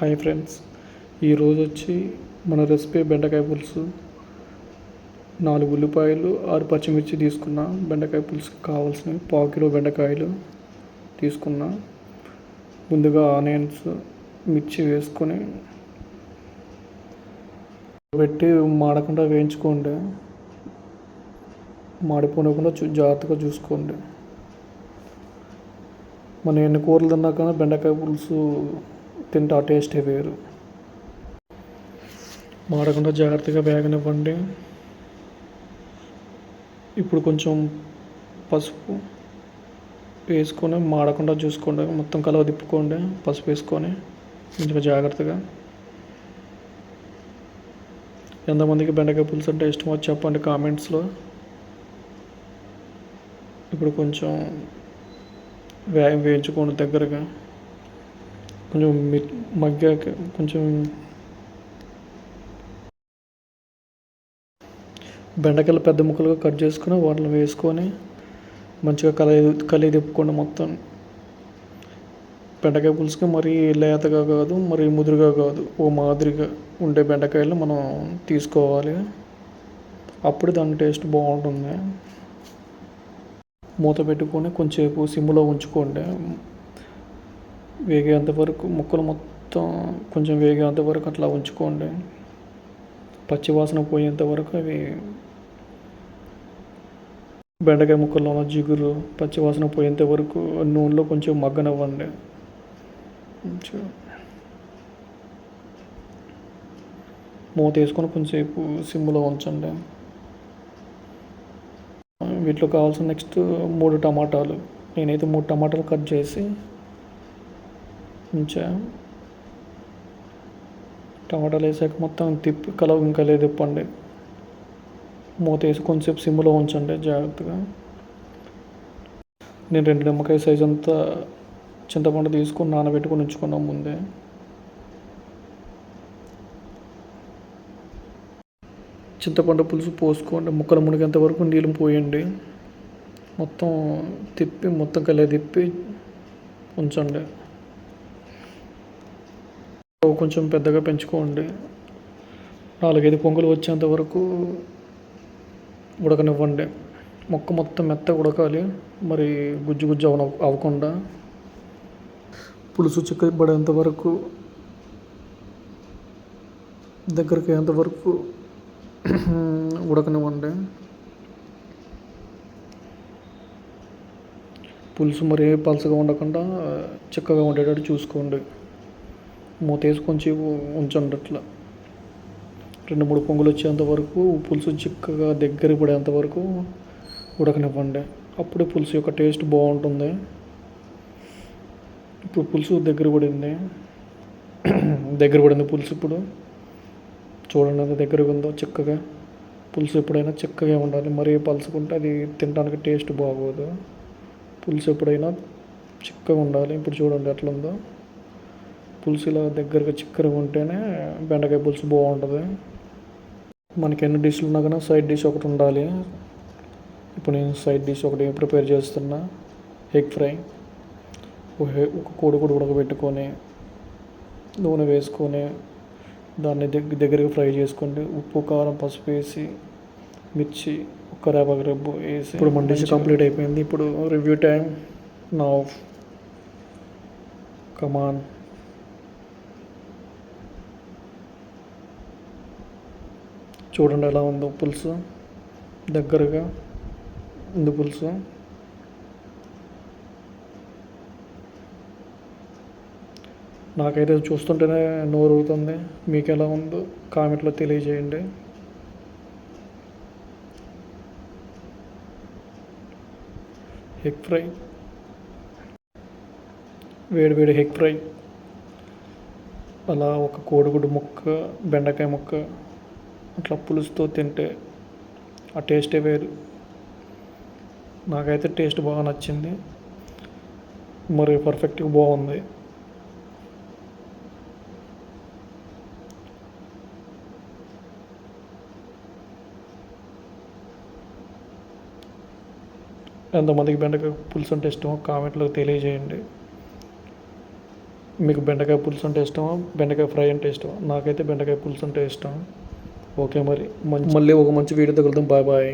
Hi friends ఈరోజు వచ్చి మన రెసిపీ బెండకాయ పులుసు. నాలుగు ఉల్లిపాయలు ఆరు పచ్చిమిర్చి తీసుకున్నా. బెండకాయ పులుసుకి కావాల్సినవి పావు కిలో బెండకాయలు తీసుకున్నా. ముందుగా ఆనియన్స్ మిర్చి వేసుకొని పెట్టి మాడకుండా వేయించుకోండి. మాడిపోనకుండా చూ జాగ్రత్తగా చూసుకోండి. మనం ఎన్ని కూరలు తిన్నా కానీ బెండకాయ పులుసు తింటే ఆ టేస్టే వేరు. మాడకుండా జాగ్రత్తగా వేగనివ్వండి ఇప్పుడు కొంచెం పసుపు వేసుకొని మాడకుండా చూసుకోండి. మొత్తం కలవ తిప్పుకోండి. పసుపు వేసుకొని కొంచెం జాగ్రత్తగా. ఎంతమందికి బెండకాయ పులుసు అంటే ఇష్టమో చెప్పండి కామెంట్స్లో. ఇప్పుడు కొంచెం వే వేయించుకోండి దగ్గరగా. కొంచెం మగ్గాక కొంచెం బెండకాయలు పెద్ద ముక్కలుగా కట్ చేసుకొని వాటిలో వేసుకొని మంచిగా కలి కలి తిప్పుకోండి మొత్తం. బెండకాయ పులుసుకి మరీ లేతగా కాదు మరీ ముదురుగా కాదు. ఓ మాదిరిగా ఉండే బెండకాయలు మనం తీసుకోవాలి. అప్పుడు దాని టేస్ట్ బాగుంటుంది. మూత పెట్టుకొని కొంచెంసేపు సిమ్లో ఉంచుకోండి. వేగేంత వరకు ముక్కలు మొత్తం కొంచెం వేగేంత వరకు అట్లా ఉంచుకోండి. పచ్చివాసన పోయేంత వరకు అవి బెండకాయ ముక్కల్లో ఉన్న జిగురు పచ్చివాసన పోయేంత వరకు నూనెలో కొంచెం మగ్గనివ్వండి. మూత వేసుకొని కొంచెంసేపు సిమ్లో ఉంచండి. వీటిలో కావాల్సిన నెక్స్ట్ మూడు టమాటాలు. నేనైతే మూడు టమాటాలు కట్ చేసి ఉంచా టమాటాలు వేసాక మొత్తం తిప్పి కలవ ఇంకా లేదు తిప్పండి. మూత వేసి కొంచెంసేపు సిమ్లో ఉంచండి జాగ్రత్తగా. నేను రెండు నిమ్మకాయ సైజ్ అంతా చింతపండు తీసుకొని నానబెట్టుకొని ఉంచుకున్నాం ముందే. చింతపండు పులుసు పోసుకోండి ముక్కలు మునిగేంత వరకు నీళ్ళు పోయండి. మొత్తం తిప్పి మొత్తం కలియ తిప్పి ఉంచండి. స్టవ్ కొంచెం పెద్దగా పెంచుకోండి. నాలుగైదు పొంగులు వచ్చేంత వరకు ఉడకనివ్వండి. మొక్క మొత్తం మెత్తగా ఉడకాలి. మరి గుజ్జు గుజ్జు అవన అవ్వకుండా పులుసు చిక్కబడేంత వరకు దగ్గరికి అయ్యేంత వరకు ఉడకనివ్వండి. పులుసు మరి పలసగా ఉండకుండా చిక్కగా ఉండేటట్టు చూసుకోండి. మూతేసి కొంచెం ఉంచండి అట్లా రెండు మూడు పొంగులు వచ్చేంత వరకు పులుసు చిక్కగా దగ్గర పడేంత వరకు ఉడకనివ్వండి. అప్పుడే పులుసు యొక్క టేస్ట్ బాగుంటుంది. ఇప్పుడు పులుసు దగ్గర పడింది. దగ్గర పడింది పులుసు ఇప్పుడు. చూడండి అది దగ్గరగా ఉందో చిక్కగా. పులుసు ఎప్పుడైనా చిక్కగా ఉండాలి. మరీ పలుసుకుంటే అది తినడానికి టేస్ట్ బాగోదు. పులుసు ఎప్పుడైనా చిక్కగా ఉండాలి. ఇప్పుడు చూడండి ఎట్లా ఉందో పులుసు ఇలా దగ్గరగా చిక్కగా ఉంటేనే బెండకాయ పులుసు బాగుంటుంది. మనకి ఎన్ని డిష్లు ఉన్నా కానీ సైడ్ డిష్ ఒకటి ఉండాలి. ఇప్పుడు నేను సైడ్ డిష్ ఒకటి ప్రిపేర్ చేస్తున్నా. ఎగ్ ఫ్రై ఒక కోడిగుడు ఉడకబెట్టుకొని నూనె వేసుకొని దాన్ని దగ్గర దగ్గరగా ఫ్రై చేసుకోండి ఉప్పు కారం పసుపు వేసి మిర్చి కరేపాకు రబ్బు వేసి ఇప్పుడు మన డిష్ కంప్లీట్ అయిపోయింది. ఇప్పుడు రివ్యూ టైం నా కమాన్ చూడండి ఎలా ఉందో పులుసు. దగ్గరగా ఉంది పులుసు. నాకైతే చూస్తుంటేనే నోరు అవుతుంది మీకు ఎలా ఉందో కామెంట్లో తెలియజేయండి. Egg fry. వేడి వేడి ఎగ్ ఫ్రై. అలా ఒక కోడిగుడ్డు ముక్క బెండకాయ ముక్క. అట్లా పులుసుతో తింటే ఆ టేస్టే వేరు. నాకైతే టేస్ట్ బాగా నచ్చింది. మరి పర్ఫెక్ట్గా బాగుంది. ఎంతమందికి బెండకాయ పులుసు అంటే ఇష్టమో కామెంట్లో తెలియజేయండి. మీకు బెండకాయ పులుసు అంటే ఇష్టమా? బెండకాయ ఫ్రై అంటే ఇష్టమా? నాకైతే బెండకాయ పులుసు అంటే ఇష్టం. ఓకే మరి మళ్ళీ ఒక మంచి వీడియో తగులుతాం బాయ్ బాయ్.